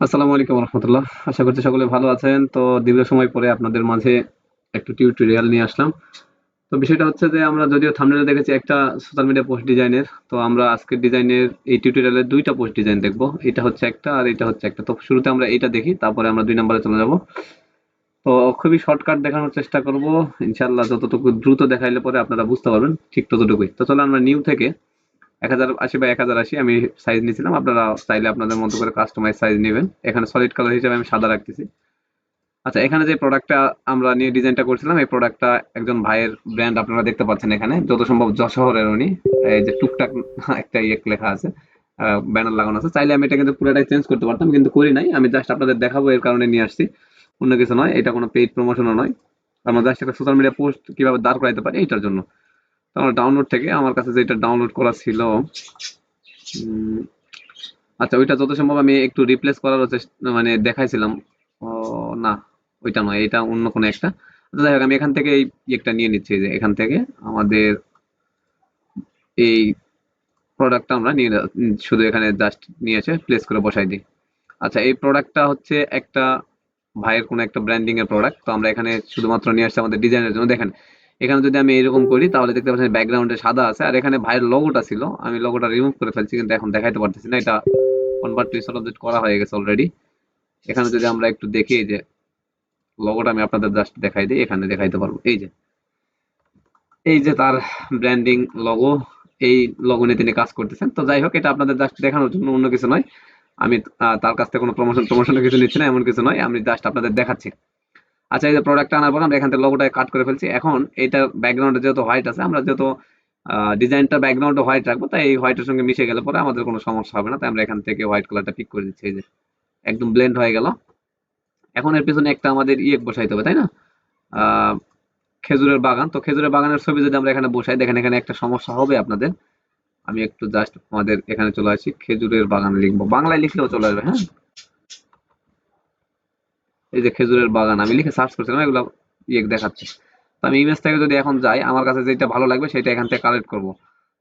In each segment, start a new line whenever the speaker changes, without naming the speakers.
আসসালামু আলাইকুম রহমতুল্লাহ। আশা করছি সকলে ভালো আছেন। তো দীর্ঘ সময় পরে আপনাদের মাঝে একটু টিউটোরিয়াল নিয়ে আসলাম। তো বিষয়টা হচ্ছে যে আমরা যদিও থামনেলে দেখেছি একটা সোশ্যাল মিডিয়া পোস্ট ডিজাইনের তো আমরা আজকের ডিজাইনের এই টিউটোরিয়ালের দুইটা পোস্ট ডিজাইন দেখব। এটা হচ্ছে একটা আর এটা হচ্ছে একটা। তো শুরুতে আমরা এটা দেখি, তারপরে আমরা দুই নম্বরে চলে যাব। তো খুবই শর্টকাট দেখানোর চেষ্টা করব। ইনশাল্লাহ যতটুকু দ্রুত দেখাইলে পরে আপনারা বুঝতে পারবেন ঠিক ততটুকুই। তো চলো আমরা নিউ থেকে এক হাজার আশি বা এক হাজার আশি আমি সাইজ নিয়েছিলাম। আপনারা চাইলে আপনাদের মতো করে কাস্টমাইজ সাইজ নেবেন। এখানে সলিড কালার হিসেবে আমি সাদা রাখতেছি। আচ্ছা এখানে যে প্রোডাক্টটা আমরা নিয়ে ডিজাইনটা করছিলাম, এই প্রোডাক্টটা একজন ভাইয়ের ব্র্যান্ড আপনারা দেখতে পাচ্ছেন এখানে। যত সম্ভব যশোহরের উনি। এই যে টুকটাক একটা ইয়ে লেখা আছে ব্যানার লাগানো আছে। চাইলে আমি এটা কিন্তু পুরোটাই চেঞ্জ করতে পারতাম, কিন্তু করি নাই। আমি জাস্ট আপনাদের দেখাবো, এর কারণে নিয়ে আসছি। অন্য কিছু নয়, এটা কোনো পেইড প্রমোশনও নয়। আমরা জাস্ট একটা সোশ্যাল মিডিয়া পোস্ট কীভাবে দাঁড় করাইতে পারি, এইটার জন্য। আমার ডাউনলোড থেকে আমার কাছে যেটা ডাউনলোড করা ছিল আচ্ছা ওইটা যত সম্ভব আমি একটু রিপ্লেস করার চেষ্টা মানে দেখাইছিলাম। ও না ওইটা নয় এটা অন্য কোনো একটা। আচ্ছা, যাই হোক আমি এখান থেকে এই একটা নিয়ে নিচ্ছি যে এখান থেকে আমাদের এই প্রোডাক্টটা আমরা নিয়ে শুধু এখানে জাস্ট নিয়ে এসে প্লেস করে বসাই দিই। আচ্ছা এই প্রোডাক্টটা হচ্ছে একটা ভাইয়ের কোনো একটা ব্র্যান্ডিং এর প্রোডাক্ট তো আমরা এখানে শুধুমাত্র নিয়ে আসছি আমাদের ডিজাইনের জন্য। দেখেন এখানে যদি আমি এরকম করি, তাহলে দেখতে পাচ্ছেন ব্যাকগ্রাউন্ডে সাদা আছে। আর এখানে ভাইয়ের লোগোটা ছিল। আমি লোগোটা রিমুভ করে ফেলছি, কিন্তু এখন দেখাইতে পারতেছি না। এটা কনভার্ট টু সলভেট করা হয়ে গেছে অলরেডি এখানে যদি আমরা একটু দেখি যে লোগোটা আমি আপনাদের জাস্ট দেখাই দিই। এখানে দেখাইতে পারব। এই যে এই যে তার ব্র্যান্ডিং লগো এই লগো নিয়ে তিনি কাজ করতেছেন। তো যাই হোক, এটা আপনাদের জাস্ট দেখানোর জন্য অন্য কিছু নয়। আমি তার কাছ থেকে কোনো প্রমোশন প্রমোশনের কিছু নিচ্ছি না, এমন কিছু নয়। আমি জাস্ট আপনাদের দেখাচ্ছি। আচ্ছা এই যে প্রোডাক্ট আনার পর আমরা এখান থেকে লোগোটা কাট করে ফেলছি। এখন এটা ব্যাকগ্রাউন্ডে যেহেতু হোয়াইট আছে, আমরা যেহেতু ডিজাইনটা ব্যাকগ্রাউন্ডে হোয়াইট রাখব, তাই এই হোয়াইটের সঙ্গে মিশে গেলে পরে আমাদের কোনো সমস্যা হবে না। তাই আমরা এখান থেকে হোয়াইট কালারটা পিক করে দিচ্ছি, এই যে একদম ব্লেন্ড হয়ে গেল। এখন এর পিছনে একটা আমাদের ইয়ে বসাইতে হবে, তাই না? খেজুরের বাগান। তো খেজুরের বাগানের ছবি যদি আমরা এখানে বসাই, দেখেন এখানে একটা সমস্যা হবে আপনাদের। আমি একটু জাস্ট আমাদের এখানে চলে আসি, খেজুরের বাগান লিখব। বাংলায় লিখলেও চলে আসবে হ্যাঁ? এই যে খেজুরের বাগান, আমি লিখে সার্চ করছিলাম, এগুলো ইয়ে দেখাচ্ছে। তো আমি ইমেজ থেকে যদি এখন যাই, আমার কাছে যেটা ভালো লাগবে, সেটা এখান থেকে কালেক্ট করব।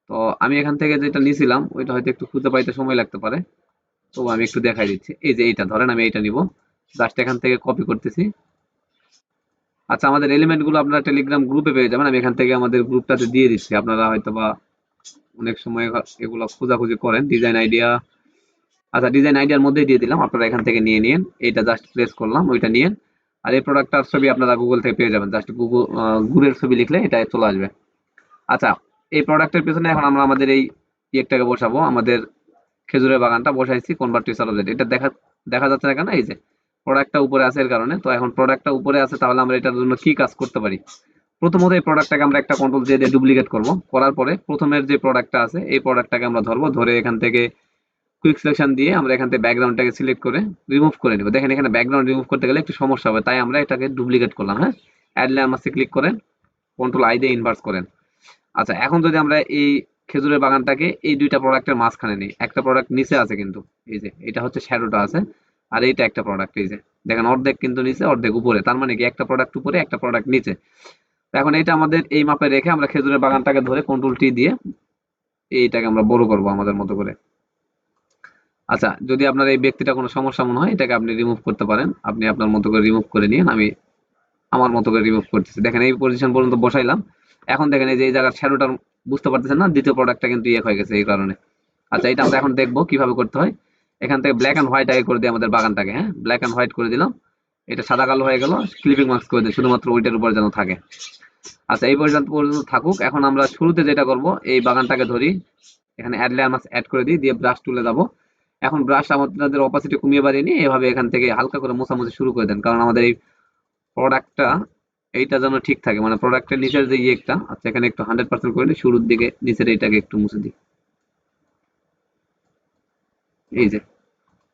তো আমি এখান থেকে যেটা নিয়েছিলাম ওইটা হয়তো একটু খুঁজে পাইতে সময় লাগতে পারে। তো আমি একটু দেখাই দিচ্ছি। এই যে এইটা, ধরেন আমি এইটা নিব। জাস্ট এখান থেকে কপি করতেছি। আচ্ছা আমাদের এলিমেন্টগুলো আপনারা টেলিগ্রাম গ্রুপে পেয়ে যাবেন। আমি এখান থেকে আমাদের গ্রুপটাতে দিয়ে দিচ্ছি। আপনারা হয়তো বা অনেক সময় এগুলো খোঁজাখুঁজি করেন। ডিজাইন আইডিয়া আচ্ছা ডিজাইন আইডিয়ার মধ্যেই দিয়ে দিলাম। আপনারা এখান থেকে নিয়ে নিন। এইটা জাস্ট প্লেস করলাম, ওইটা নিয়ে। আর এই প্রোডাক্টটার ছবি আপনারা গুগল থেকে পেয়ে যাবেন। জাস্ট গুগল গুড়ের ছবি লিখলে এটা চলে আসবে। আচ্ছা এই প্রোডাক্টের পিছনে এখন আমরা আমাদের এই ইয়েটাকে বসাবো। আমাদের খেজুরের বাগানটা বসাইছি কনভার্ট টু সালভেট এটা দেখা দেখা যাচ্ছে না কেন? এই যে প্রোডাক্টটা উপরে আছে এর কারণে। তো এখন প্রোডাক্টটা উপরে আছে, তাহলে আমরা এটার জন্য কি কাজ করতে পারি? প্রথমত এই প্রোডাক্টটাকে আমরা একটা কন্ট্রোল দিয়ে ডুপ্লিকেট করব। করার পরে প্রথমের যে প্রোডাক্টটা আছে, এই প্রোডাক্টটাকে আমরা ধরবো। ধরে এখান থেকে কুইক সিলেকশন দিয়ে আমরা এখান থেকে ব্যাকগ্রাউন্ডটাকে সিলেক্ট করে রিমুভ করে নেব। দেখেন এখানে ব্যাকগ্রাউন্ড রিমুভ করতে গেলে একটু সমস্যা হবে, তাই আমরা এটাকে ডুপ্লিকেট করলাম হ্যাঁ? অ্যাড লেয়ার মাসে ক্লিক করেন কন্ট্রোল আই দিয়ে ইনভার্স করেন। আচ্ছা এখন যদি আমরা এই খেজুরের বাগানটাকে এই দুইটা প্রোডাক্টের মাঝখানে নিই, একটা প্রোডাক্ট নিচে আছে কিন্তু, এই যে, এটা হচ্ছে শ্যাডোটা আছে, আর এইটা একটা প্রোডাক্ট এই যে। দেখেন অর্ধেক কিন্তু নিচে, অর্ধেক উপরে, তার মানে কি একটা প্রোডাক্ট উপরে, একটা প্রোডাক্ট নিচে। এখন এটা আমাদের এই মাপে রেখে আমরা খেজুরের বাগানটাকে ধরে কন্ট্রোল টি দিয়ে এইটাকে আমরা বড় করব আমাদের মতো করে। আচ্ছা যদি আপনার এই ব্যক্তিটা কোনো সমস্যা মনে হয়, এটাকে আপনি রিমুভ করতে পারেন। আপনি আপনার মতো করে রিমুভ করে নিন আমি আমার মতো করে রিমুভ করতেছি। দেখেন, এই পজিশন পর্যন্ত বসাইলাম। এখন দেখেন, এই যে এই জায়গার শ্যাডোটা বুঝতে পারতেছেন না, দ্বিতীয় প্রোডাক্টটা কিন্তু ইয়ে হয়ে গেছে এই কারণে। আচ্ছা এটা আমরা এখন দেখব কীভাবে করতে হয়। এখান থেকে ব্ল্যাক অ্যান্ড হোয়াইট আগে করে দিই আমাদের বাগানটাকে হ্যাঁ? ব্ল্যাক অ্যান্ড হোয়াইট করে দিলাম। এটা সাদা কালো হয়ে গেল ক্লিপিং মার্কস করে দিই, শুধুমাত্র ওইটার উপরে যেন থাকে। আচ্ছা এই পর্যন্ত পর্যন্ত থাকুক। এখন আমরা শুরুতে যেটা করব, এই বাগানটাকে ধরি। এখানে অ্যাড লেয়ার অ্যাড করে দিই, দিয়ে ব্রাশ তুলে যাব। এখন ব্রাশ আমাদের অপাসিটি কমিয়ে বাড়িয়ে নিয়ে এভাবে এখান থেকে হালকা করে মোছামুছি শুরু করে দেন। কারণ আমাদের এই প্রোডাক্টটা এইটা যেন ঠিক থাকে। মানে প্রোডাক্টের নিচের যে ইয়েটা আচ্ছা এখানে একটু হান্ড্রেড পার্সেন্ট করে দিই শুরুর দিকে নিচের এইটাকে একটু মুছে দিই। এই যে,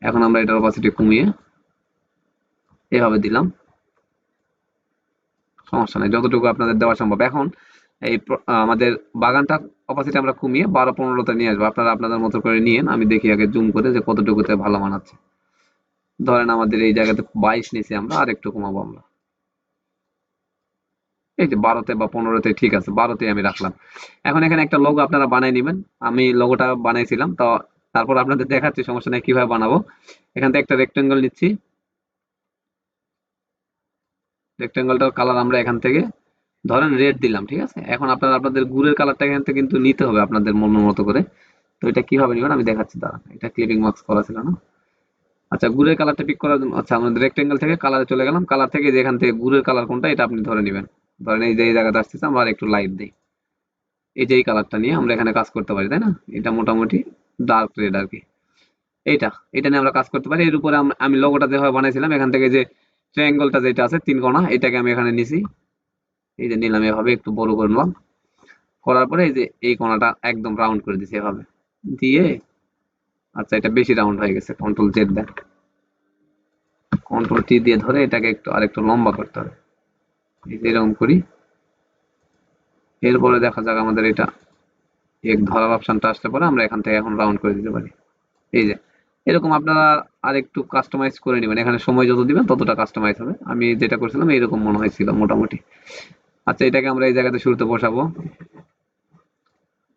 এখন আমরা এটার অপাসিটি কমিয়ে এভাবে দিলাম। সমস্যা নেই, যতটুকু আপনাদের দেওয়া সম্ভব। এখন এই আমাদের বাগানটা অপাসিটি আমরা কমিয়ে বারো পনেরোতে নিয়ে আসব। আপনারা আপনাদের মতো করে নিয়েন, আমি দেখি আগে জুম করে যে কতটুকুতে ভালো মানাচ্ছে। ধরেন আমাদের এই জায়গাতে বাইশ নিচে আমরা আর একটু কমাবো আমরা। এই যে বারোতে বা পনেরোতে ঠিক আছে বারোতে আমি রাখলাম। এখন এখানে একটা লোগো আপনারা বানাই নেবেন। আমি লোগোটা বানাইছিলাম, তো তারপর আপনাদের দেখাচ্ছি সমস্যা নেই, কীভাবে বানাবো। এখান থেকে একটা রেক্টেঙ্গল নিচ্ছি। রেক্টেঙ্গলটার কালার আমরা এখান থেকে ধরেন রেড দিলাম, ঠিক আছে? এখন আপনারা আপনাদের গুড়ের কালারটা এখান থেকে কিন্তু নিতে হবে আপনাদের মন মতো করে। তো এটা কীভাবে নেবেন? আমি দেখাচ্ছি, দাঁড়ান। এটা ক্লিপিং মার্কস করা ছিল না। আচ্ছা গুড়ের কালারটা পিক করার আচ্ছা আমাদের রেক্টেঙ্গেল থেকে কালারে চলে গেলাম। কালার থেকে যেখান থেকে গুড়ের কালার কোনটা, এটা আপনি ধরে নেবেন। ধরেন এই যে, এই জায়গাতে আসতেছে, আমরা একটু লাইট দিই। এই যে, এই কালারটা নিয়ে আমরা এখানে কাজ করতে পারি, তাই না? এটা মোটামুটি ডার্ক রেড আর কি। এইটা, এটা নিয়ে আমরা কাজ করতে পারি। এর উপরে আমি লোগোটা যেভাবে বানাইছিলাম, এখান থেকে যে ট্রায়াঙ্গলটা যেটা আছে, তিন কোণা, এটাকে আমি এখানে নিছি। এই যে নিলাম এভাবে, একটু বড় করে নিলাম করার পরে এই যে এই কোণাটা একদম রাউন্ড করে দিছি এভাবে। দিয়ে আচ্ছা এটা বেশি রাউন্ড হয়ে গেছে কন্ট্রোল জেড দেন। কন্ট্রোল টি দিয়ে ধরে এটাকে একটু আরেকটু লম্বা করতে হবে। এই যে এরকম করি। এরপরে দেখা যাক আমাদের এটা, এক ধরার অপশনটা আসতে পরে, আমরা এখান থেকে এখন রাউন্ড করে দিতে পারি। এই যে, এরকম আপনারা আর একটু কাস্টমাইজ করে নেবেন। এখানে সময় যত দিবেন ততটা কাস্টমাইজ হবে। আমি যেটা করছিলাম, এইরকম মনে হয়েছিল মোটামুটি। আচ্ছা এটাকে আমরা এই জায়গাতে শুরুতে বসাবো।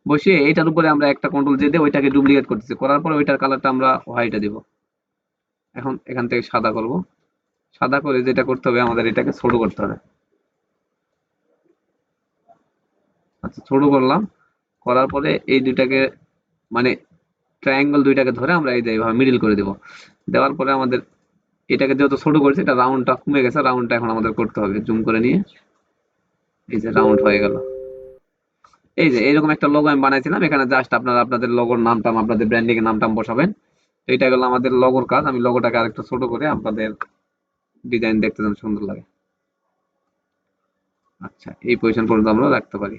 বসিয়ে এইটার উপরে আমরা একটা কন্ট্রোল জে দিয়ে ওইটাকে ডুপ্লিকেট করতেছি। করার পরে ওইটার কালারটা আমরা হোয়াইটে দিব। এখন এখান থেকে সাদা করব। সাদা করে যেটা করতে হবে আমাদের এটাকে ছোট করতে হবে। আচ্ছা ছোট করলাম। করার পরে এই দুইটাকে মানে ট্রায়াঙ্গেল দুইটাকে ধরে আমরা এই যে মিডিল করে দেব। দেওয়ার পরে আমাদের এটাকে যেহেতু ছোট করেছে, এটা রাউন্ডটা কমে গেছে। রাউন্ডটা এখন আমাদের করতে হবে। জুম করে নিয়ে। এই যে রাউন্ড হয়ে গেল। এই যে এরকম একটা লোগো আমি বানাইছিলাম, এখানে জাস্ট আপনারা আপনাদের লোগোর নামটাম আপনাদের ব্র্যান্ডিং এর নামটাম বসাবেন। তো এটা গেল আমাদের লোগোর কাজ, আমি লোগোটাকে ছোট করে আপনাদের ডিজাইন দেখতে যেন সুন্দর লাগে। আচ্ছা এই পজিশন পর্যন্ত আমরা রাখতে পারি।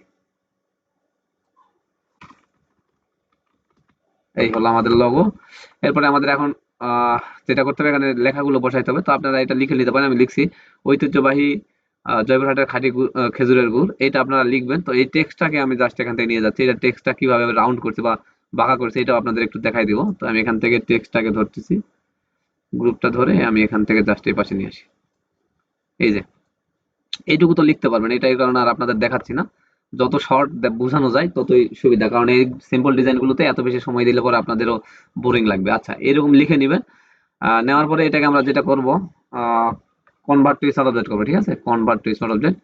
এই হলো আমাদের লোগো এরপরে আমাদের এখন যেটা করতে হবে, এখানে লেখাগুলো বসাইতে হবে। তো আপনারা এটা লিখে নিতে পারেন, আমি লিখছি, ঐতিহ্যবাহী জয়পুরহাটের খাঁটি খেজুরের গুড়। এটা আপনারা লিখবেন। তো এই টেক্সটটাকে আমি জাস্ট এখান থেকে নিয়ে যাচ্ছি। এটা টেক্সটটা কীভাবে রাউন্ড করছে বা বাঁকা করছে, এটাও আপনাদের একটু দেখাই দিব। তো আমি এখান থেকে টেক্সটটাকে ধরতেছি। গ্রুপটা ধরে আমি এখান থেকে জাস্ট এই পাশে নিয়ে আসি। এই যে, এইটুকু তো লিখতে পারবেন। এটাই কারণে আর আপনাদের দেখাচ্ছি না। যত শর্ট বোঝানো যায়, ততই সুবিধা। কারণ এই সিম্পল ডিজাইনগুলোতে এত বেশি সময় দিলে পরে আপনাদেরও বোরিং লাগবে। আচ্ছা এরকম লিখে নেবেন। নেওয়ার পরে এটাকে আমরা যেটা করব কনভার্ট টু স্মার্ট অবজেক্ট করব, ঠিক আছে? কনভার্ট টু স্মার্ট অবজেক্ট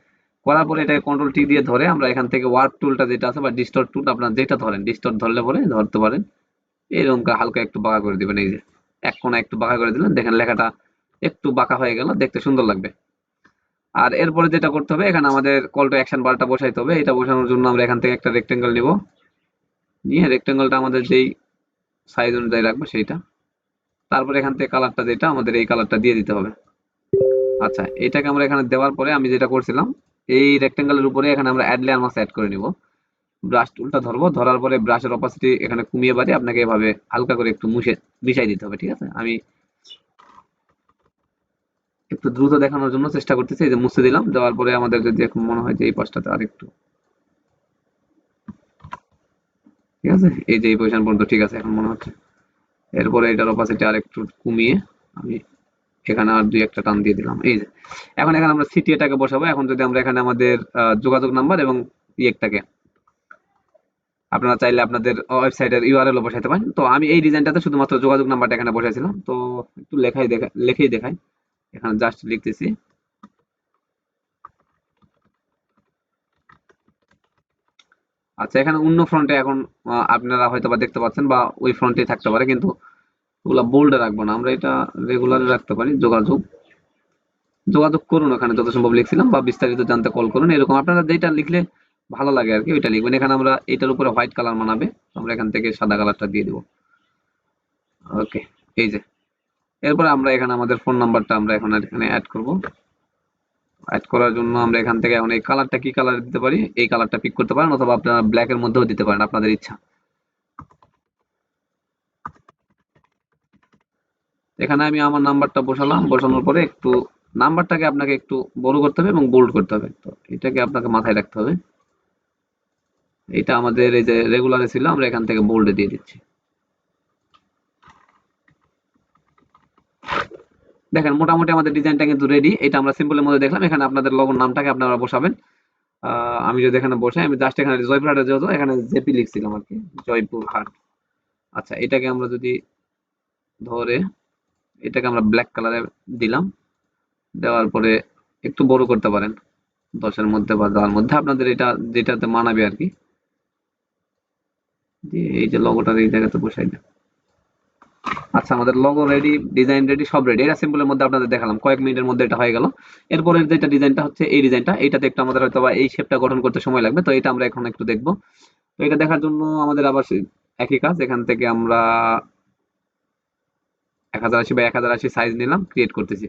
করার পরে এটাকে কন্ট্রোল টি দিয়ে ধরে আমরা এখান থেকে ওয়ার্ড টুলটা যেটা আছে বা ডিস্টর টুল আপনারা যেটা ধরেন ডিস্টর ধরলে পরে ধরতে পারেন। এরকম হালকা একটু বাঁকা করে দিবেন, এই যে এক কোণা একটু বাঁকা করে দিলেন, দেখেন লেখাটা একটু বাঁকা হয়ে গেল, দেখতে সুন্দর লাগবে। আর এরপরে যেটা করতে হবে, এখানে আমাদের কল টু অ্যাকশন বারটা বসাইতে হবে, এটা বসানোর জন্য আমরা এখান থেকে একটা রেক্টেঙ্গেল নিব। নিয়ে রেক্টেঙ্গেলটা আমাদের যেই সাইজ অনুযায়ী রাখব সেইটা। তারপরে এখান থেকে কালারটা যেটা, আমাদের এই কালারটা দিয়ে দিতে হবে। আচ্ছা এটাকে আমরা এখানে দেওয়ার পরে আমি যেটা করছিলাম, এই রেক্টেঙ্গেলের উপরে এখানে আমরা অ্যাড লেয়ার মাস অ্যাড করে নিব। ব্রাশ টুলটা ধরবো, ধরার পরে ব্রাশের অপাসিটি এখানে কমিয়ে বাড়ি আপনাকে এভাবে হালকা করে একটু মুছে, মিশাই দিতে হবে, ঠিক আছে? আমি একটু দ্রুত দেখানোর জন্য চেষ্টা করতেছি, এই যে মুছে দিলাম, দেওয়ার পরে আমাদের যদি এখন মনে হয় যে এই পাশটাতে আরেকটু, ঠিক আছে? এই যে এই পজিশন পর্যন্ত ঠিক আছে, এখন মনে হচ্ছে। এরপরে এটার অপাসিটি আরেকটু কমিয়ে আমি এখানে আর দুই একটা টান দিয়ে দিলাম। এই যে, এখন এখানে আমরা সিটি এটাকে বসাবো। এখন যদি আমরা এখানে আমাদের যোগাযোগ নাম্বার এবং ইয়েটাকে আপনারা চাইলে আপনাদের ওয়েবসাইটের ইউআরএল বসাইতে পারেন। তো আমি এই ডিজাইনটাতে শুধুমাত্র যোগাযোগ নাম্বারটা এখানে বসাইছিলাম। তো একটু লেখাই দেখা, লেখেই দেখাই। এখানে জাস্ট লিখতেছি। আচ্ছা এখানে অন্য ফ্রন্টে এখন আপনারা হয়তো বা দেখতে পাচ্ছেন বা ওই ফ্রন্টে থাকতে পারে, কিন্তু ওগুলা বোল্ডে রাখব না। আমরা এটা রেগুলারে রাখতে পারি, যোগাযোগ। যোগাযোগ করুন ওখানে যত সম্ভব লিখছিলাম বা বিস্তারিত জানতে কল করুন, এরকম। আপনারা যেটা লিখলে ভালো লাগে আর কি, ওইটা লিখবেন। এখানে আমরা এটার উপরে হোয়াইট কালার মানাবে আমরা এখান থেকে সাদা কালারটা দিয়ে দেবো। ওকে এই যে। এরপরে আমরা এখানে আমাদের ফোন নাম্বারটা আমরা এখন এখানে অ্যাড করব। অ্যাড করার জন্য আমরা এখান থেকে এখন এই কালারটা কি কালার দিতে পারি? এই কালারটা পিক করতে পারেন, অথবা আপনারা ব্ল্যাক এর মধ্যেও দিতে পারেন, আপনাদের ইচ্ছা। এখানে আমি আমার নাম্বারটা বসালাম, বসানোর পরে একটু নাম্বারটাকে আপনাকে একটু বড় করতে হবে এবং বোল্ড করতে হবে। তো এটাকে আপনাকে মাথায় রাখতে হবে। এটা আমাদের এই যে রেগুলারে ছিল, আমরা এখান থেকে বোল্ডে দিয়ে দিচ্ছি। দেখেন, মোটামুটি আমাদের ডিজাইনটা কিন্তু রেডি এটা আমরা সিম্পলের মধ্যে দেখলাম। এখানে আপনাদের লগন নামটাকে আপনারা বসাবেন। আমি যদি এখানে বসাই, আমি জাস্ট এখানে জয়পুরহাটে যেহেতু, এখানে জেপি লিখছিলাম আর কি, জয়পুরহাট। আচ্ছা এটাকে আমরা যদি ধরে এটাকে আমরা ব্ল্যাক কালারে দিলাম। দেওয়ার পরে একটু বড় করতে পারেন, দশের মধ্যে বা দেওয়ার মধ্যে। আপনাদের এটা, যেটাতে মানাবে আর কি। এই যে লগোটার এই জায়গাতে বসাই দেন। আচ্ছা আমাদের লগো রেডি ডিজাইন রেডি সব রেডি এটা সিম্পলের মধ্যে আপনাদের দেখালাম। কয়েক মিনিটের মধ্যে এটা হয়ে গেল। এরপরে যেটা ডিজাইনটা হচ্ছে, এই ডিজাইনটা এইটাতে একটু আমাদের হয়তো এই শেপটা গঠন করতে সময় লাগবে। তো এটা আমরা এখন একটু দেখব। তো এটা দেখার জন্য আমাদের আবার একই কাজ। এখান থেকে আমরা এক হাজার আশি বা এক হাজার আশি সাইজ নিলাম ক্রিয়েট করতেছি।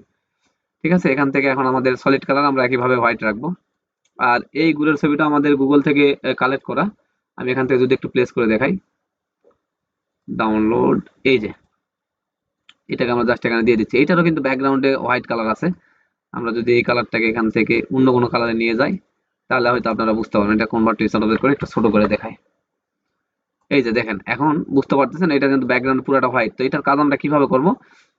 ঠিক আছে? এখান থেকে এখন আমাদের সলিড কালার আমরা একইভাবে হোয়াইট রাখব। আর এই গুড়ের ছবিটা আমাদের গুগল থেকে কালেক্ট করা। আমি এখান থেকে যদি একটু প্লেস করে দেখাই। ডাউনলোড এই যে। এটাকে আমরা জাস্ট এখানে দিয়ে দিচ্ছি। এটারও কিন্তু ব্যাকগ্রাউন্ডে হোয়াইট কালার আছে। আমরা যদি এই কালারটাকে এখান থেকে অন্য কোনো কালারে নিয়ে যাই, তাহলে হয়তো আপনারা বুঝতে পারবেন এটা কনভার্ট করে একটু ছোট করে দেখায়। এই যে দেখেন, এখন বুঝতে পারতেছেন, এটা কিন্তু ব্যাকগ্রাউন্ড পুরোটা হোয়াইট তো এটার কাজ আমরা কীভাবে করব?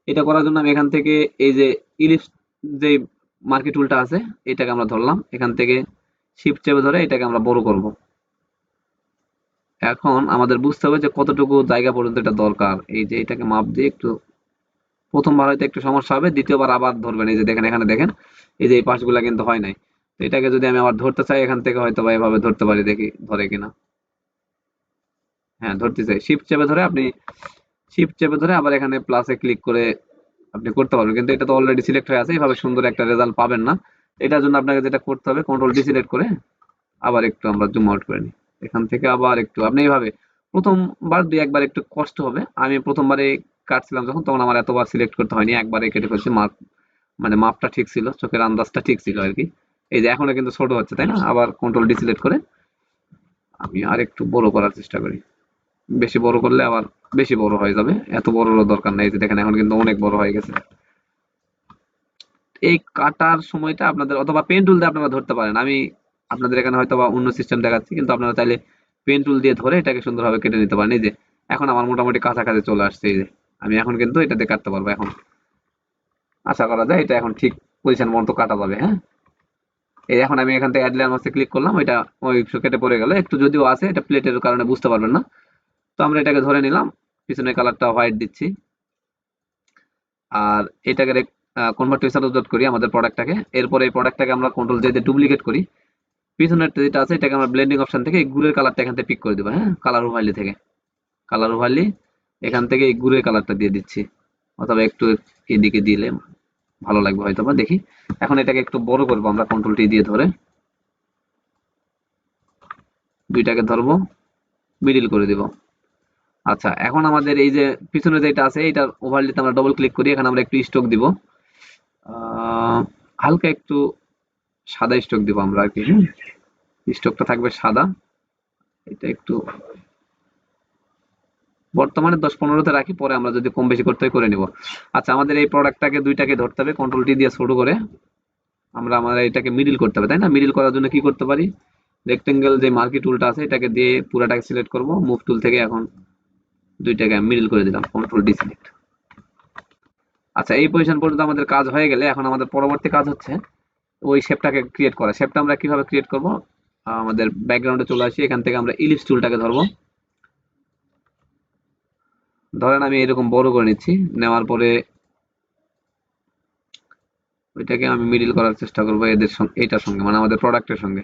এটা করার জন্য আমি এখান থেকে এই যে ইলিপস যে মার্কেট টুলটা আছে, এটাকে আমরা ধরলাম। এখান থেকে শিফট চেপে ধরে এটাকে আমরা বড় করব। এখন আমাদের বুঝতে হবে যে কতটুকু জায়গা পর্যন্ত এটা দরকার। এই যে এটাকে মাপ দিয়ে একটু প্রথমবার হয়তো একটু সমস্যা হবে, দ্বিতীয়বার আবার ধরবেন। এই যে দেখেন, এখানে দেখেন, এই যে এই পাশগুলা কিন্তু হয় নাই। এটাকে যদি আমি আবার ধরতে চাই, এখান থেকে হয়তো বা এভাবে ধরতে পারি দেখি, ধরে কিনা। হ্যাঁ ধরতে চাই। শিফট চেপে ধরে আপনি শিফট চেপে ধরে আবার এখানে প্লাসে ক্লিক করে আপনি করতে পারবেন। কিন্তু এটা তো অলরেডি সিলেক্ট হয়ে আছে, এইভাবে সুন্দর একটা রেজাল্ট পাবেন না। এটার জন্য আপনাকে যেটা করতে হবে কন্ট্রোল ডি সিলেক্ট করে আবার একটু আমরা জুম আউট করে নিই। এখান থেকে আবার একটু, আপনি এইভাবে প্রথমবার দুই একবার একটু কষ্ট হবে। আমি প্রথমবারে কাটছিলাম যখন, তখন আমার এতবার সিলেক্ট করতে হয়নি। একবারে কেটে ফেলছি, মাপ মানে মাপটা ঠিক ছিল, চোখের আন্দাজটা ঠিক ছিল আর কি। এই যে এখনও কিন্তু ছোট হচ্ছে, তাই না? আবার কন্ট্রোল ডি সিলেক্ট করে আমি আর একটু বড় করার চেষ্টা করি। বেশি বড় করলে আবার বেশি বড় হয়ে যাবে। এত বড়রও দরকার নেই যে দেখেন, এখন কিন্তু অনেক বড় হয়ে গেছে। এই কাটার সময়টা আপনাদের, অথবা পেন টুল দিয়ে আপনারা ধরতে পারেন। আমি আপনাদের এখানে হয়তো বা অন্য সিস্টেম দেখাচ্ছি, কিন্তু আপনারা চাইলে পেন টুল দিয়ে ধরে এটাকে সুন্দরভাবে কেটে নিতে পারেন। এই যে, এখন আমার মোটামুটি কাছাকাছি চলে আসছে এই যে। আমি এখন কিন্তু এটা দিয়ে কাটতে পারব এখন। আশা করা যায় এটা এখন ঠিক পজিশন মতো কাটা যাবে হ্যাঁ? এই এখন আমি এখান থেকে অ্যাডলার মাসে ক্লিক করলাম এটা ওই কেটে পড়ে গেল। একটু যদিও আছে, এটা প্লেটের কারণে বুঝতে পারবেন না। তো আমরা এটাকে ধরে নিলাম। পিছনের কালারটা হোয়াইট দিচ্ছি। আর এটাকে কনভার্ট টু করি আমাদের প্রোডাক্টটাকে এরপরে এই প্রোডাক্টটাকে আমরা কন্ট্রোল জেতে ডুপ্লিকেট করি। পিছনের যেটা আছে, এটাকে আমরা ব্লেন্ডিং অপশন থেকে এই গুড়ের কালারটা এখান থেকে পিক করে দেবো হ্যাঁ? কালার ওভারলি থেকে। কালার ওভারলি এখান থেকে এই গুড়ের কালারটা দিয়ে দিচ্ছি। অথবা একটু এদিকে দিলে ভালো লাগবে হয়তো বা, দেখি। এখন এটাকে একটু বড় করব আমরা কন্ট্রোল টি দিয়ে ধরে। দুইটাকে ধরবো মিডিল করে দিব। আচ্ছা এখন আমাদের এই যে পিছনে যেটা আছে এটার ওভারলিতে আমরা ডবল ক্লিক করি, এখানে আমরা একটু স্টক দিব। হালকা একটু সাদা স্টক দিব আমরা আর কি স্ট্রোকটা থাকবে সাদা। এটা একটু বর্তমানে দশ পনেরোতে রাখি, পরে আমরা যদি কম বেশি করতে করে নিব। আচ্ছা আমাদের এই প্রোডাক্টটাকে দুইটাকে ধরতে হবে কন্ট্রোল টি দিয়ে ছোট করে। আমরা আমাদের এটাকে মিডিল করতে হবে, তাই না? মিডিল করার জন্য কি করতে পারি? রেক্টেঙ্গেল যে মার্কি টুলটা আছে, এটাকে দিয়ে পুরাটাকে সিলেক্ট করব। মুভ টুল থেকে এখন দুইটাকে আমি মিডিল করে দিলাম কন্ট্রোল ডি সিলেক্ট আচ্ছা এই পজিশন পর্যন্ত আমাদের কাজ হয়ে গেলে এখন আমাদের পরবর্তী কাজ হচ্ছে ওই শেপটাকে ক্রিয়েট করা। শেপটা আমরা কীভাবে ক্রিয়েট করব? আমাদের ব্যাকগ্রাউন্ডে চলে আসি, এখান থেকে আমরা ইলিপস টুলটাকে ধরবো। ধরেন আমি এরকম বড় করে নিচ্ছি, নেওয়ার পরে ওইটাকে আমি মিডিল করার চেষ্টা করব এদের সঙ্গে, এইটার সঙ্গে মানে আমাদের প্রোডাক্টের সঙ্গে।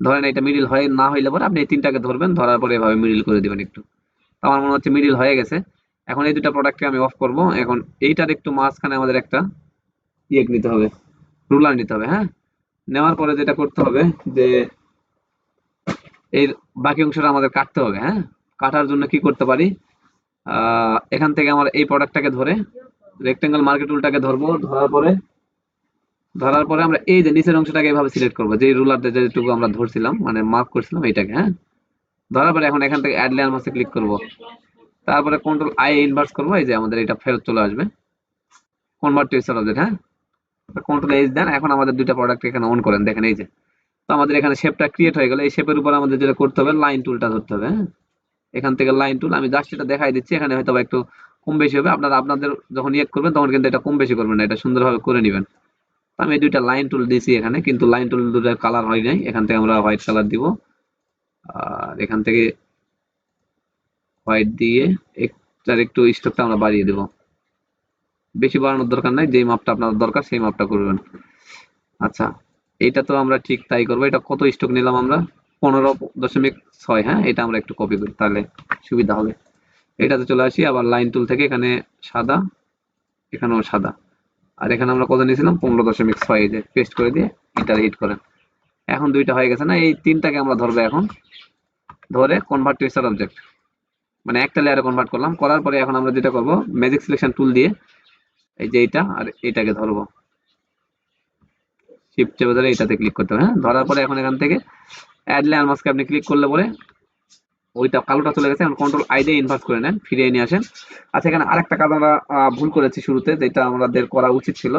ধরেন এটা মিডিল হয়ে, না হইলে পরে আপনি এই তিনটাকে ধরবেন, ধরার পরে এভাবে মিডিল করে দিবেন একটু। আমার মনে হচ্ছে মিডিল হয়ে গেছে। এখন এই দুটা প্রোডাক্টকে আমি অফ করব। এখন এইটার একটু মাঝখানে আমাদের একটা ইয়ে নিতে হবে রুলার নিতে হবে হ্যাঁ? নেওয়ার পরে যেটা করতে হবে যে এই বাকি অংশটা আমাদের কাটতে হবে হ্যাঁ? কাটার জন্য কি করতে পারি? এখান থেকে আমার এই প্রোডাক্টটাকে ধরে রেক্টেঙ্গেল মার্কেট টুলটাকে ধরবো। ধরার পরে ধরার পরে আমরা এই যে নিচের অংশটাকে এভাবে সিলেক্ট করব। যে রুলারটা যেটুকু আমরা ধরছিলাম মানে মার্ক করছিলাম এইটাকে হ্যাঁ? ধরার পরে এখন এখান থেকে অ্যাড লেয়ার মাসে ক্লিক করব। তারপরে কন্ট্রোল আই ইনভার্স করব, এই যে আমাদের এটা ফেরত চলে আসবে। কনভার্ট টু অবজেক্ট হ্যাঁ? কন্ট্রোল এইচ দেন, এখন আমাদের দুইটা প্রোডাক্ট এখানে অন করেন, দেখেন এই যে। তো আমাদের এখানে শেপটা ক্রিয়েট হয়ে গেল, এই শেপের উপর আমাদের যেটা করতে হবে লাইন টুলটা ধরতে হবে হ্যাঁ? এখান থেকে লাইন টুল আমি জাস্ট এটা দেখাই দিচ্ছি, এখানে হয়তো একটু কম বেশি হবে। আপনারা, আপনাদের যখন ইয়ে করবেন, তখন কিন্তু এটা কম বেশি করবেন না, এটা সুন্দরভাবে করে নেবেন। আমি দুইটা লাইন টুল দিয়েছি এখানে, কিন্তু লাইন টুল দুটার কালার হয় নাই, এখান থেকে আমরা হোয়াইট কালার দিব। আর এখান থেকে হোয়াইট দিয়ে তার একটু স্ট্রোকটা আমরা বাড়িয়ে দেব। বেশি বাড়ানোর দরকার নাই, যেই মাপটা আপনার দরকার সেই মাপটা করবেন। আচ্ছা এটা তো আমরা ঠিক তাই করব। এটা কত স্ট্রোক নিলাম আমরা? পনেরো দশমিক ছয় হ্যাঁ? এটা আমরা একটু কপি করি, তাহলে সুবিধা হবে। এটাতে চলে আসি, আবার লাইন টুল থেকে এখানে সাদা, এখানেও সাদা। আর এখানে আমরা কত নিয়েছিলাম? পনেরো দশমিক ছয় যে পেস্ট করে দিয়ে এটার হিট করেন। এখন দুইটা হয়ে গেছে না? এই তিনটাকে আমরা ধরবো এখন। ধরে কনভার্ট টু স্টার অবজেক্ট মানে একটা লেয়ারে কনভার্ট করলাম। করার পরে এখন আমরা যেটা করব ম্যাজিক সিলেকশন টুল দিয়ে এই যে এইটা আর এটাকে ধরবো। শিফট চেপে ধরে এটাতে ক্লিক করতে হবে হ্যাঁ? ধরার পরে এখন এখান থেকে অ্যাড লেয়ার মাস্কে আপনি ক্লিক করলে পরে ওইটা কালোটা চলে গেছে। এখন কন্ট্রোল আই দিয়ে ইনভার্ট করে নেন, ফিরিয়ে নিয়ে আসেন। আচ্ছা এখানে আরেকটা কাজ আমরা ভুল করেছি শুরুতে, যেটা আমাদের করা উচিত ছিল।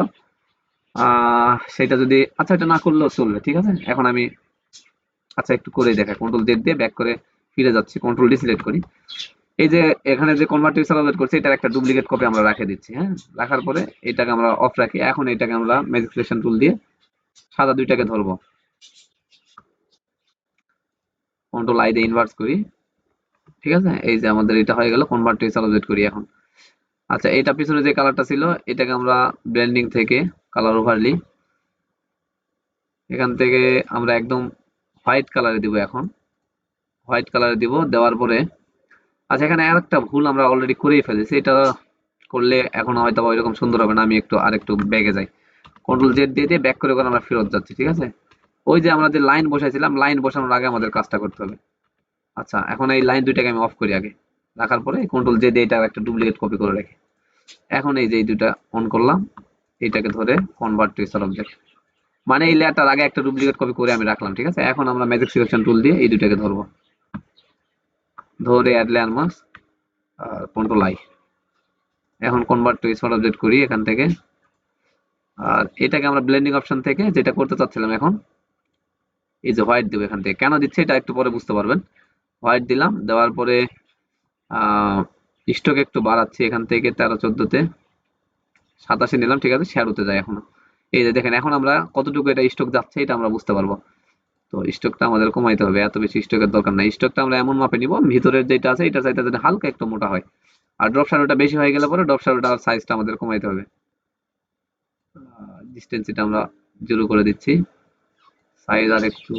সেটা যদি আচ্ছা এটা না করলেও চলবে, ঠিক আছে? এখন আমি আচ্ছা একটু করে দেখা কন্ট্রোল জেড দিয়ে ব্যাক করে ফিরে যাচ্ছি। কন্ট্রোল ডি সিলেক্ট করি। এই যে, এখানে যে কনভার্টিভ সার্ভার করছি, এটার একটা ডুপ্লিকেট কপি আমরা রেখে দিচ্ছি হ্যাঁ? রাখার পরে এটাকে আমরা অফ রাখি। এখন এটাকে আমরা ম্যাজিক সিলেকশন টুল দিয়ে সাদা দুইটাকে ধরবো। কন্ট্রোল আই দিয়ে ইনভার্স করি। ঠিক আছে? এই যে আমাদের এটা হয়ে গেল কনভার্ট টু করি এখন। আচ্ছা এটা পিছনে যে কালারটা ছিল, এটাকে আমরা ব্লেন্ডিং থেকে কালার ওভারলি এখান থেকে আমরা একদম হোয়াইট কালারে দিব এখন। হোয়াইট কালারে দিব, দেওয়ার পরে আচ্ছা এখানে আর একটা ভুল আমরা অলরেডি করেই ফেলেছি। এটা করলে এখন হয়তো ওইরকম সুন্দর হবে না, আমি একটু আর একটু ব্যাগে যাই। কন্ট্রোল জেড দিয়ে দিয়ে ব্যাক করে করে আমরা ফেরত যাচ্ছি, ঠিক আছে? ওই যে আমরা যে লাইন বসাইছিলাম লাইন বসানোর আগে আমাদের কাজটা করতে হবে। আচ্ছা এখন এই লাইন দুইটাকে আমি অফ করি আগে। রাখার পরে কন্ট্রোল জেড দিয়ে এটা একটা ডুপ্লিকেট কপি করে রাখি। এখন এই যে এই দুইটা অন করলাম। এইটাকে ধরে কনভার্ট টু স্টার অবজেক্ট মানে এই লেয়ারটার আগে একটা ডুপ্লিকেট কপি করে আমি রাখলাম, ঠিক আছে? এখন আমরা ম্যাজিক সিলেকশন টুল দিয়ে এই দুইটাকে ধরবো। ধরে add layer mask control I এখন কনভার্ট টু স্মার্ট অবজেক্ট করি এখান থেকে। আর এটাকে আমরা ব্লেন্ডিং অপশন থেকে যেটা করতে চাচ্ছিলাম এখন, এই যে হোয়াইট দেবো এখান থেকে। কেন দিচ্ছে এটা একটু পরে বুঝতে পারবেন। হোয়াইট দিলাম, দেওয়ার পরে স্টক একটু বাড়াচ্ছি এখান থেকে তেরো চোদ্দতে। সাতাশে নিলাম, ঠিক আছে? শ্যাডোতে যায় এখনও। এই যে দেখেন, এখন আমরা কতটুকু এটা স্টক যাচ্ছে এটা আমরা বুঝতে পারব। তো স্টকটা আমাদের কমাইতে হবে, এত বেশি স্টকের দরকার নাই। স্টকটা আমরা এমন মাপে নিব, ভিতরের যেটা আছে এটা চাইতে যদি হালকা একটু মোটা হয়। আর ড্রপ শ্যাডোটা বেশি হয়ে গেলে পরে ড্রপ শ্যাডোটার সাইজটা আমাদের কমাইতে হবে। ডিস্টেন্স এটা আমরা জিরো করে দিচ্ছি। সাইজ আর একটু।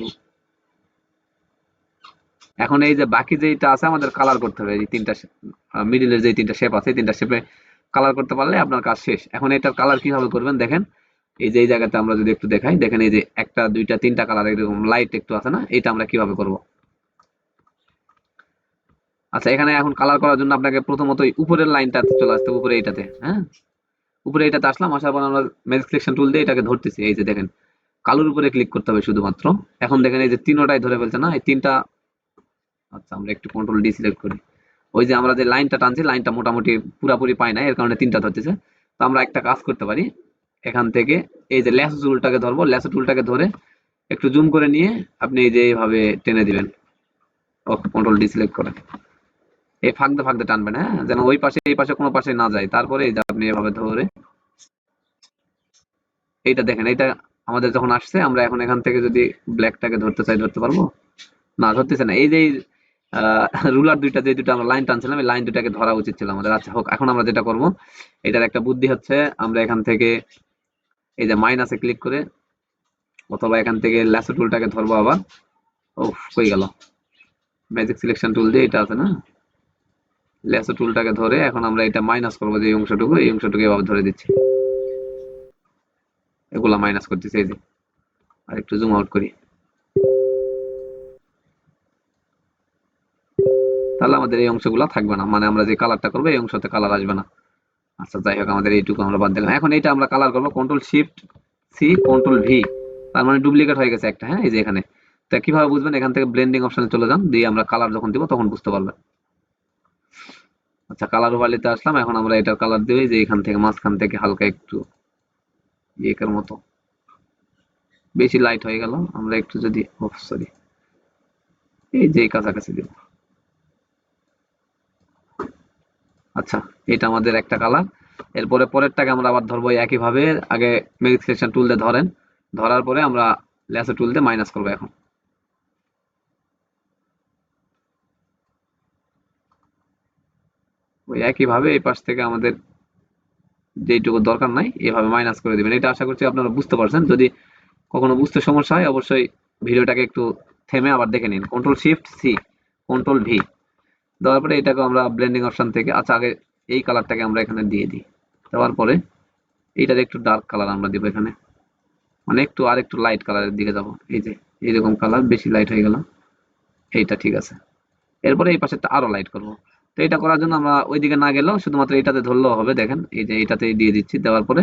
এখন এই যে বাকি যেটা আছে আমাদের কালার করতে হবে, এই তিনটা মিডিলের যে তিনটা শেপ আছে, এই তিনটা শেপে কালার করতে পারলে আপনার কাজ শেষ। এখন এটার কালার কীভাবে করবেন দেখেন। এই যে, এই জায়গাতে আমরা যদি একটু দেখাই, দেখেন এই যে একটা, দুইটা, তিনটা কালার এরকম লাইট একটু আছে না, এটা আমরা কীভাবে করব? আচ্ছা এখানে এখন কালার করার জন্য আপনাকে প্রথমত উপরের লাইনটাতে চলে আসতে উপরে এইটাতে হ্যাঁ? উপরে এটাতে আসলাম, আসার পর আমরা ম্যাজিক সিলেকশন টুল দিয়ে এটাকে ধরতেছি। এই যে দেখেন, কালোর উপরে ক্লিক করতে হবে শুধুমাত্র। এখন দেখেন এই যে তিনোটাই ধরে ফেলছে না, এই তিনটা আচ্ছা আমরা একটু কন্ট্রোল ডি সিলেক্ট করি। ওই যে আমরা যে লাইনটা টানছি, লাইনটা মোটামুটি পুরাপুরি পাই না এর কারণে তিনটা ধরতেছে। তো আমরা একটা কাজ করতে পারি, এখান থেকে এই যে ল্যাসো টুলটাকে ধরবো ল্যাসো টুলটাকে ধরে একটু জুম করে নিয়ে আপনি এই যে এইভাবে টেনে দিবেন। ওকে কন্ট্রোল ডি সিলেক্ট করেন এই ফাঁকতে ফাঁকতে টানবেন হ্যাঁ? যেন ওই পাশে, এই পাশে কোনো পাশে না যায়। তারপরে এই যে আপনি এভাবে ধরে এইটা দেখেন, এইটা আমাদের যখন আসছে, আমরা এখন এখান থেকে যদি ব্ল্যাকটাকে ধরতে চাই, ধরতে পারব? না, ধরতেছে না। এই যে রুলার দুইটা, যে দুটো আমরা লাইন টানছিলাম, এই লাইন দুটাকে ধরা উচিত ছিল আমাদের। আচ্ছা হোক, এখন আমরা যেটা করব, এটার একটা বুদ্ধি হচ্ছে, আমরা এখান থেকে এই যে মাইনাসে ক্লিক করে, অথবা এখান থেকে ল্যাসো টুলটাকে ধরবো আবার। ও কই গেল? ম্যাজিক সিলেকশন টুল দিয়ে এটা আছে না? ল্যাসো টুলটাকে ধরে এখন আমরা এটা মাইনাস করব যে অংশটুকু, এই অংশটুকু এভাবে ধরে দিচ্ছি। এগুলা মাইনাস করতেছি, এই যে। আর একটু জুম আউট করি। তাহলে আমাদের এই অংশগুলো থাকবে না। মানে আমরা যে কালারটা করব, এই অংশতে কালার আসবে না। আচ্ছা যাই হোক, আমাদের এইটুকু আমরা বাদ দিলাম। এখন এটা আমরা কালার করব control shift C control V তার মানে ডুপ্লিকেট হয়ে গেছে একটা হ্যাঁ এই যে এখানে। তা কীভাবে বুঝবেন? এখান থেকে ব্লেন্ডিং অপশনে চলে যান, দিয়ে আমরা কালার যখন দিব, তখন বুঝতে পারবেন। আচ্ছা কালার ওভারলিতে আসলাম, এখন আমরা এটার কালার দিই যে এখান থেকে মাঝখান থেকে হালকা একটু ইয়েকের মতো। বেশি লাইট হয়ে গেল, আমরা একটু যদি সরি এই যে কাছাকাছি দিব। আচ্ছা এটা আমাদের একটা কালার এরপরে পরেরটাকে আমরা আবার ধরবো একইভাবে। আগে ম্যাজিক সিলেকশন টুল দিয়ে ধরেন। ধরার পরে আমরা ল্যাসো টুল দিয়ে মাইনাস করব এখন। ওই একইভাবে এই পাশ থেকে আমাদের যেইটুকু দরকার নাই, এভাবে মাইনাস করে দিবেন। এটা আশা করছি আপনারা বুঝতে পারছেন। যদি কখনো বুঝতে সমস্যা হয়, অবশ্যই ভিডিওটাকে একটু থেমে আবার দেখে নিন। Control shift C control V দেওয়ার পরে এটাকে আমরা ব্লেন্ডিং অপশন থেকে আচ্ছা আগে এই কালারটাকে আমরা এখানে দিয়ে দিই। দেওয়ার পরে এইটার একটু ডার্ক কালার আমরা দিব এখানে। মানে একটু আর একটু লাইট কালারের দিকে যাব। এই যে, এইরকম কালার বেশি লাইট হয়ে গেল। এইটা ঠিক আছে। এরপরে এই পাশেরটা আরও লাইট করব। তো এটা করার জন্য আমরা ওইদিকে না গেলেও শুধুমাত্র এটাতে ধরলেও হবে, দেখেন। এই যে এটাতে দিয়ে দিচ্ছি। দেওয়ার পরে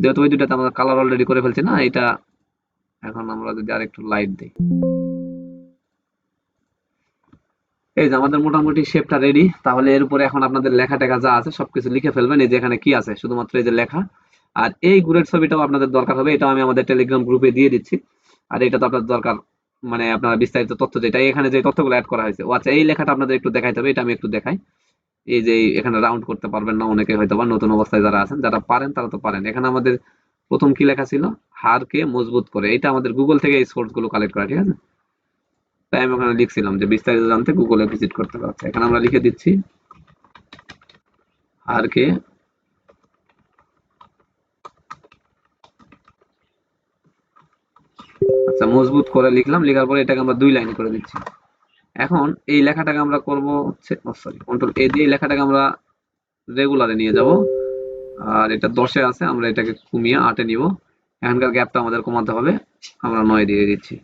যেহেতু ওই দুটাতে আমরা কালার অলরেডি করে ফেলছি না এটা এখন আমরা যদি আর একটু লাইট দিই। এই যে আমাদের মোটামুটি শেপটা রেডি তাহলে এর উপরে এখন আপনাদের লেখা টেখা যা আছে সবকিছু লিখে ফেলবেন। এই যে এখানে কি আছে? শুধুমাত্র এই যে লেখা। আর এই গুড়ের ছবিটাও আপনাদের দরকার হবে, এটাও আমি আমাদের টেলিগ্রাম গ্রুপে দিয়ে দিচ্ছি। আর এটা তো আপনার দরকার মানে আপনার বিস্তারিত তথ্য যেটা এখানে যে তথ্যগুলো অ্যাড করা হয়েছে, ও আচ্ছা এই লেখাটা আপনাদের একটু দেখাইতে হবে, এটা আমি একটু দেখাই। এই যে এখানে রাউন্ড করতে পারবেন না অনেকে হয়তো বা নতুন অবস্থায় যারা আছেন, যারা পারেন তারা তো পারেন। এখানে আমাদের প্রথম কি লেখা ছিল? হারকে মজবুত করে। এটা আমাদের গুগল থেকে এই সোর্সগুলো কালেক্ট করা, ঠিক আছে? তাই আমি ওখানে লিখছিলাম যে বিস্তারিত জানতে গুগলে ভিজিট করতে আচ্ছা, এখানে আমরা লিখে দিচ্ছি হারকে আচ্ছা মজবুত করে লিখলাম। লেখার পরে এটাকে আমরা দুই লাইন করে দিচ্ছি। এখন এই লেখাটাকে আমরা করব হচ্ছে সরি কন্ট্রোল এ দিয়ে লেখাটাকে আমরা রেগুলারে নিয়ে যাব। আর এটা দশে আছে আমরা এটাকে কমিয়ে আটে নিব। এখানকার গ্যাপটা আমাদের কমাতে হবে। আমরা নয় দিয়ে দিচ্ছি।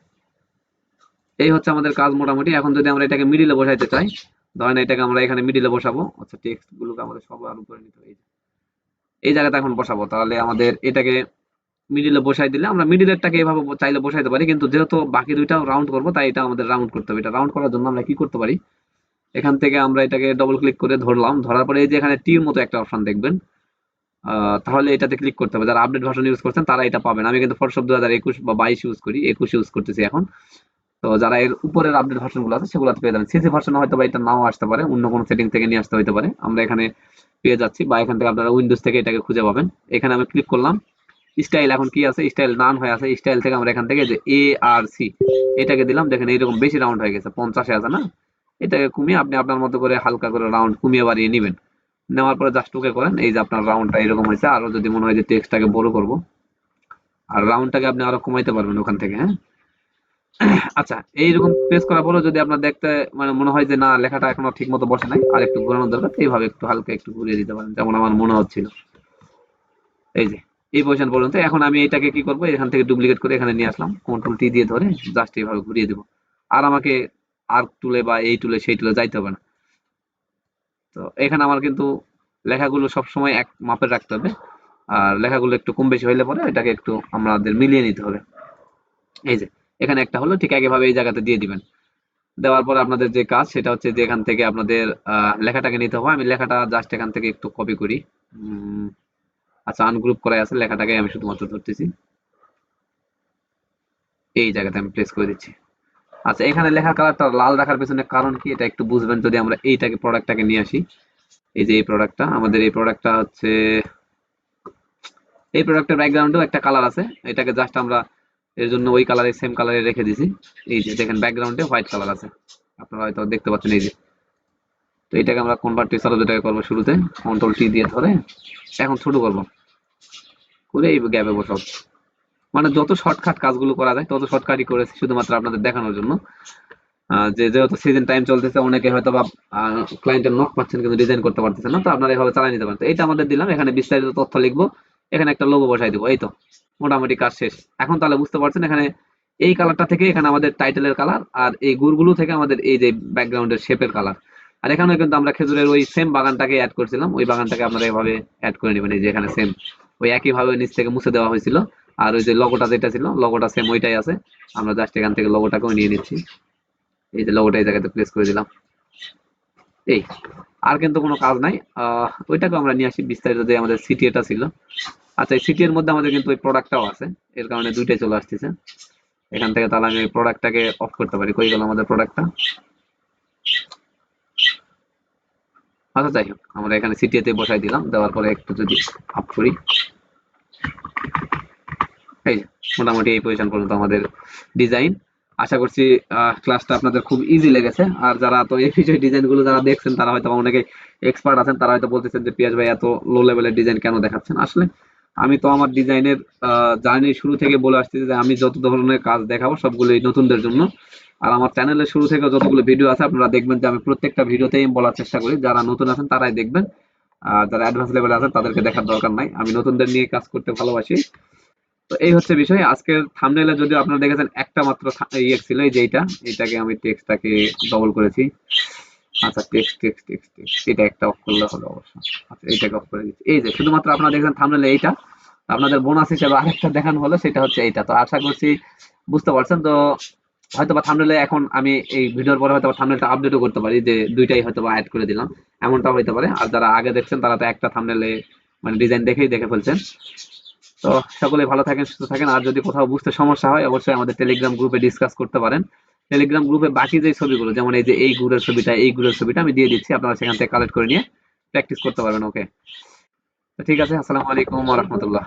এই হচ্ছে আমাদের কাজ মোটামুটি। এখন যদি আমরা এটাকে মিডিলে বসাইতে চাই, ধরেন এটাকে আমরা এখানে মিডিলে বসাবো। আচ্ছা টেক্সট গুলোকে আমাদের সবার উপরে নিতে হবে। এই জায়গাতে এখন বসাবো। তাহলে আমাদের এটাকে মিডিলে বসাই দিলে আমরা মিডিলেরটাকে এভাবে চাইলে বসাইতে পারি। কিন্তু যেহেতু বাকি দুইটাও রাউন্ড করব, তাই এটা আমাদের রাউন্ড করতে হবে। এটা রাউন্ড করার জন্য আমরা কি করতে পারি? এখান থেকে আমরা এটাকে ডবল ক্লিক করে ধরলাম। ধরার পরে এই যে এখানে টির মতো একটা অপশন দেখবেন। তাহলে এটাতে ক্লিক করতে হবে। যারা আপডেট ভার্সন ইউজ করছেন, তারা এটা পাবেন। আমি কিন্তু ফটোশপ দু হাজার একুশ বা বাইশ ইউজ করি। একুশ ইউজ করতেছি এখন। তো যারা এর উপরের আপডেট ভার্সনগুলো আছে, সেগুলোতে পেয়ে যাবেন। সিসি ভার্সন হয়তো বা এটা নাও আসতে পারে, অন্য কোনো সেটিং থেকে নিয়ে আসতে হতে পারে। আমরা এখানে পেয়ে যাচ্ছি, বা এখান থেকে আপনারা উইন্ডোজ থেকে এটাকে খুঁজে পাবেন। এখানে আমি ক্লিক করলাম স্টাইল এখন কি আছে? স্টাইল নান হয়ে আছে। স্টাইল থেকে আমরা এখান থেকে যে এ আর সি এটাকে দিলাম। দেখেন এইরকম বেশি রাউন্ড হয়ে গেছে, পঞ্চাশে আছে না? এটাকে কমিয়ে আপনি আপনার মতো করে হালকা করে রাউন্ড কমিয়ে বাড়িয়ে নেবেন। নেওয়ার পরে জাস্ট ওকে করেন, এই যে আপনার রাউন্ডটা এরকম হয়েছে। আরও যদি মনে হয় যে টেক্সটটাকে বড় করব। আর রাউন্ডটাকে আপনি আরও কমাইতে পারবেন ওখান থেকে হ্যাঁ? আচ্ছা এইরকম প্রেস করার পরেও যদি আপনার দেখতে মানে মনে হয় যে না, লেখাটা এখনও ঠিক মতো বসে নাই, আর একটু ঘোরানোর দরকার এইভাবে একটু হালকা একটু ঘুরিয়ে দিতে পারেন, যেমন আমার মনে হচ্ছিল। এই যে, এই পজিশন পর্যন্ত, এখন আমি এটাকে কি করব, এখান থেকে ডুপ্লিকেট করে এখানে নিয়ে আসলাম কন্ট্রোল টি দিয়ে ধরে জাস্ট এইভাবে ঘুরিয়ে দেবো। আর আমাকে আর টুলে বা এই টুলে সেই টুলে যাইতে হবে না। তো এখানে আমার কিন্তু লেখাগুলো সব সময় এক মাপের রাখতে হবে, আর লেখাগুলো একটু কম বেশি হইলে পরে এটাকে একটু আমাদের মিলিয়ে নিতে হবে। এই যে এখানে একটা হলো, ঠিক একইভাবে এই জায়গাতে দিয়ে দিবেন। দেওয়ার পর আপনাদের যে কাজ, সেটা হচ্ছে যে এখান থেকে আপনাদের লেখাটাকে নিতে হবে। আমি লেখাটা জাস্ট এখান থেকে একটু কপি করি। আচ্ছা আনগ্রুপ করাই আছে। লেখাটাকে আমি শুধুমাত্র ধরতেছি। এই জায়গাতে আমি প্লেস করে দিচ্ছি। আচ্ছা এখানে লেখার কালারটা লাল রাখার পেছনে কারণ কি? এটা একটু বুঝবেন যদি আমরা এইটাকে প্রোডাক্টটাকে নিয়ে আসি। এই যে এই প্রোডাক্টটা আমাদের এই প্রোডাক্টটা হচ্ছে, এই প্রোডাক্টের ব্যাকগ্রাউন্ডেও একটা কালার আছে। এটাকে জাস্ট আমরা এর জন্য ওই কালারে সেম কালারে রেখে দিছি। এই যে দেখেন ব্যাকগ্রাউন্ডে হোয়াইট কালার আছে। আপনারা হয়তো দেখতে পাচ্ছেন এই যে। তো এটাকে আমরা কনভার্ট টিচার যেটাকে করব শুরুতে কন্ট্রোল টি দিয়ে ধরে এখন ছোট করব। করে এই গ্যাপে বসাবো। মানে যত শর্টকাট কাজগুলো করা যায়, তত শর্টকাটই করেছি শুধুমাত্র আপনাদের দেখানোর জন্য। যে যেহেতু সিজন টাইম চলতেছে, অনেকে হয়তো বা ক্লায়েন্টের নক পাচ্ছেন কিন্তু ডিজাইন করতে পারতেছেন না, তো আপনারা এভাবে চালিয়ে নিতে পারেন। তো এইটা আমাদের দিলাম। এখানে বিস্তারিত তথ্য লিখব। এখানে একটা লোগো বসাই দেবো, এই তো, মোটামুটি কাজ শেষ। এখন তাহলে বুঝতে পারছেন এখানে এই কালারটা থেকে এখানে আমাদের টাইটেলের কালার আর এই গুড়গুলো থেকে আমাদের এই যে ব্যাকগ্রাউন্ডের শেপের কালার আর এখানে কিন্তু আমরা খেজুরের ওই সেম বাগানটাকে অ্যাড করেছিলাম, ওই বাগানটাকে আপনারা এভাবে অ্যাড করে নেবেন, এই যে এখানে সেম ওই একই ভাবে নিচ থেকে মুছে দেওয়া হয়েছিল। আর ওই যে লগোটা যেটা ছিল লগোটা সেম ওইটাই আছে। আমরা জাস্ট এখান থেকে লগোটাকেও নিয়ে নিচ্ছি। এই যে লগোটা এই জায়গাতে প্লেস করে দিলাম। এই আর কিন্তু কোনো কাজ নাই। ওইটাকে আমরা নিয়ে আসি বিস্তারিত যে আমাদের সিটি এটা ছিল। আচ্ছা এই সিটি এর মধ্যে আমাদের কিন্তু ওই প্রোডাক্টটাও আছে। এর কারণে দুইটাই চলে আসতেছে। এখান থেকে তাহলে আমি প্রোডাক্টটাকে অফ করতে পারি। কই গেল আমাদের প্রোডাক্টটা আচ্ছা যাই হোক, আমরা এখানে সিটিএতে বসাই দিলাম। দেওয়ার পরে একটু যদি আপ করি। এই মোটামুটি এই পজিশন পর্যন্ত আমাদের ডিজাইন আশা করছি ক্লাসটা আপনাদের খুব ইজি লেগেছে। আর যারা তো এই বিষয় ডিজাইনগুলো যারা দেখছেন, তারা হয়তো অনেকে এক্সপার্ট আছেন, তারা হয়তো বলতেছেন যে পিয়াস ভাই এত লো লেভেলের ডিজাইন কেন দেখাচ্ছেন? আসলে আমি তো আমার ডিজাইনের জার্নি শুরু থেকে বলে আসছি যে, আমি যত ধরনের কাজ দেখাবো সবগুলো এই নতুনদের জন্য। আর আমার চ্যানেলের শুরু থেকে যতগুলো ভিডিও আছে, আপনারা দেখবেন যে, আমি প্রত্যেকটা ভিডিওতেই বলার চেষ্টা করি। যারা নতুন আছেন, তারাই দেখবেন। আর যারা অ্যাডভান্স লেভেলে আছেন, তাদেরকে দেখার দরকার নাই। আমি নতুনদের নিয়ে কাজ করতে ভালোবাসি। তো এই হচ্ছে বিষয়। আজকের থামনেলে যদি আপনারা দেখেছেন, একটা মাত্র ইয়ে ছিল, এই যে এইটা এটাকে আমি টেক্সটটাকে ডবল করেছি। আচ্ছা টেক্সট টেক্সট টেক্সট টেক্সট এটা একটা অফ করলে হলো অবশ্য। আচ্ছা এইটাকে অফ করে দিচ্ছি। এই যে, শুধুমাত্র আপনারা দেখেছেন থামনেলে এইটা, আপনাদের বোনাস হিসেবে আরেকটা দেখানো হলো, সেটা হচ্ছে এইটা। তো আশা করছি বুঝতে পারছেন, তো হয়তো বা থামনেলে এখন আমি এই ভিডিওর পরে হয়তো থামনেলটা আপডেটও করতে পারি, যে দুইটাই হয়তো বা অ্যাড করে দিলাম। এমনটাও হইতে পারে। আর যারা আগে দেখছেন, তারা তো একটা থামনেলে মানে ডিজাইন দেখেই দেখে ফেলছেন। তো সকলে ভালো থাকেন, সুস্থ থাকেন। আর যদি কোথাও বুঝতে সমস্যা হয়, অবশ্যই আমাদের টেলিগ্রাম গ্রুপে ডিসকাস করতে পারেন। টেলিগ্রাম গ্রুপে বাকি যে ছবিগুলো, যেমন এই যে এই গুড়ের ছবিটা, এই গুড়ের ছবিটা আমি দিয়ে দিচ্ছি, আপনারা সেখান থেকে কালেক্ট করে নিয়ে প্র্যাকটিস করতে পারবেন ওকে ঠিক আছে, আসসালামু আলাইকুম রাহমাতুল্লাহ।